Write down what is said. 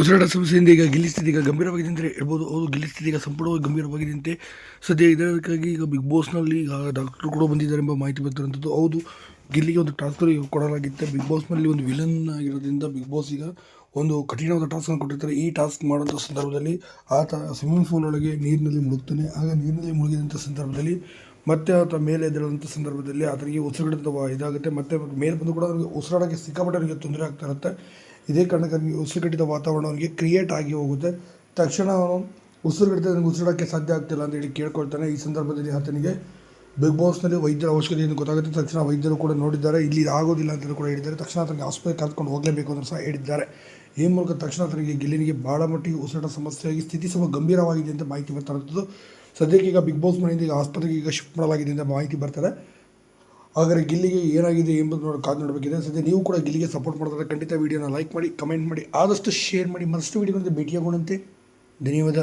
ಉಸಿರಾಟ ಸಮಸ್ಯೆಯಿಂದ ಈಗ ಗಿಲ್ಲಿ ಸ್ಥಿತಿ ಈಗ ಗಂಭೀರವಾಗಿದೆ ಅಂತ ಹೇಳ್ಬೋದು. ಹೌದು ಗಿಲ್ಲಿ ಸ್ಥಿತಿ ಈಗ ಸಂಪೂರ್ಣವಾಗಿ ಗಂಭೀರವಾಗಿದೆ ಅಂತೆ. ಸದ್ಯ ಇದಕ್ಕಾಗಿ ಈಗ ಬಿಗ್ ಬಾಸ್ನಲ್ಲಿ ಈಗ ಡಾಕ್ಟರ್ ಕೂಡ ಬಂದಿದ್ದಾರೆ ಎಂಬ ಮಾಹಿತಿ ಬರ್ತಿರುವಂಥದ್ದು ಹೌದು, ಗಿಲ್ಲಿಗೆ ಒಂದು ಟಾಸ್ಕ್ ಕೊಡಲಾಗಿತ್ತು. ಬಿಗ್ ಬಾಸ್ನಲ್ಲಿ ಒಂದು ವಿಲನ್ ಆಗಿರೋದ್ರಿಂದ ಬಿಗ್ ಬಾಸ್ ಈಗ ಒಂದು ಕಠಿಣವಾದ ಟಾಸ್ಕನ್ನು ಕೊಟ್ಟಿರ್ತಾರೆ. ಈ ಟಾಸ್ಕ್ ಮಾಡುವಂಥ ಸಂದರ್ಭದಲ್ಲಿ ಆತ ಸ್ವಿಮ್ಮಿಂಗ್ ಪೂಲ್ ಒಳಗೆ ನೀರಿನಲ್ಲಿ ಮುಳುಗ್ತಾನೆ. ಆಗ ನೀರಿನಲ್ಲಿ ಮುಳುಗಿದಂಥ ಸಂದರ್ಭದಲ್ಲಿ ಮತ್ತೆ ಆತ ಮೇಲೆ ಎದ್ದೇಳಂಥ ಸಂದರ್ಭದಲ್ಲಿ ಅದರಿಗೆ ಉಸಿರುಗಡಿತ ಇದಾಗುತ್ತೆ. ಮತ್ತೆ ಮೇಲೆ ಬಂದು ಕೂಡ ಅವರಿಗೆ ಉಸಿರಾಡೋಕ್ಕೆ ಸಿಕ್ಕಾಪಟ್ಟೆ ಅವರಿಗೆ ತೊಂದರೆ ಆಗ್ತಾ ಇರುತ್ತೆ. ಇದೇ ಕಾರಣಕ್ಕೆ ಅವನಿಗೆ ಉಸಿರುಗಟ್ಟಿದ ವಾತಾವರಣ ಅವನಿಗೆ ಕ್ರಿಯೇಟ್ ಆಗಿ ಹೋಗುತ್ತೆ. ತಕ್ಷಣ ಅವನು ಉಸಿರುಗಟ್ಟಿದ ನನಗೆ ಉಸಿರಾಡೋಕ್ಕೆ ಸಾಧ್ಯ ಆಗ್ತಿಲ್ಲ ಅಂತ ಹೇಳಿ ಕೇಳ್ಕೊಳ್ತಾನೆ. ಈ ಸಂದರ್ಭದಲ್ಲಿ ಆತನಿಗೆ ಬಿಗ್ ಬಾಸ್ನಲ್ಲಿ ವೈದ್ಯರ ಅವಶ್ಯಕತೆ ಏನು ಗೊತ್ತಾಗುತ್ತೆ. ತಕ್ಷಣ ವೈದ್ಯರು ಕೂಡ ನೋಡಿದ್ದಾರೆ, ಇಲ್ಲಿ ಆಗೋದಿಲ್ಲ ಅಂತ ಕೂಡ ಹೇಳಿದ್ದಾರೆ. ತಕ್ಷಣ ಆತನಿಗೆ ಆಸ್ಪತ್ರೆ ಕರ್ಕೊಂಡು ಹೋಗಲೇಬೇಕು ಅಂತ ಸಹ ಹೇಳಿದ್ದಾರೆ. ಈ ಮೂಲಕ ತಕ್ಷಣ ಆತನಿಗೆ ಗೆಲ್ಲಿನಿಗೆ ಭಾಳ ಮಟ್ಟಿಗೆ ಉಸಿರಾಟ ಸಮಸ್ಯೆಯಾಗಿ ಸ್ಥಿತಿ ಸ್ವಲ್ಪ ಗಂಭೀರವಾಗಿದೆ ಅಂತ ಮಾಹಿತಿ ಬರ್ತಾ ಇರ್ತದೆ ಸದ್ಯಕ್ಕೆ ಈಗ ಬಿಗ್ ಬಾಸ್ ಮನೆಯಿಂದ ಈಗ ಆಸ್ಪತ್ರೆಗೆ ಈಗ ಶಿಫ್ಟ್ ಮಾಡಲಾಗಿದೆ ಅಂತ ಮಾಹಿತಿ ಬರ್ತಾರೆ ಹಾಗಾದರೆ ಗಿಲ್ಲಿಗೆ ಏನಾಗಿದೆ ಎಂಬುದು ನೋಡಿ ಕಾದು ನೋಡಬೇಕಿದೆ. ಸದ್ಯ ನೀವು ಕೂಡ ಗಿಲ್ಲಿಗೆ ಸಪೋರ್ಟ್ ಮಾಡಿದ್ರೆ ಖಂಡಿತ ವೀಡಿಯೋನ ಲೈಕ್ ಮಾಡಿ ಕಮೆಂಟ್ ಮಾಡಿ, ಆದಷ್ಟು ಶೇರ್ ಮಾಡಿ, ಮತ್ತಷ್ಟು ವೀಡಿಯೋಗಳಂತೆ ಭೇಟಿಯಾಗೋಣಂತೆ. ಧನ್ಯವಾದ.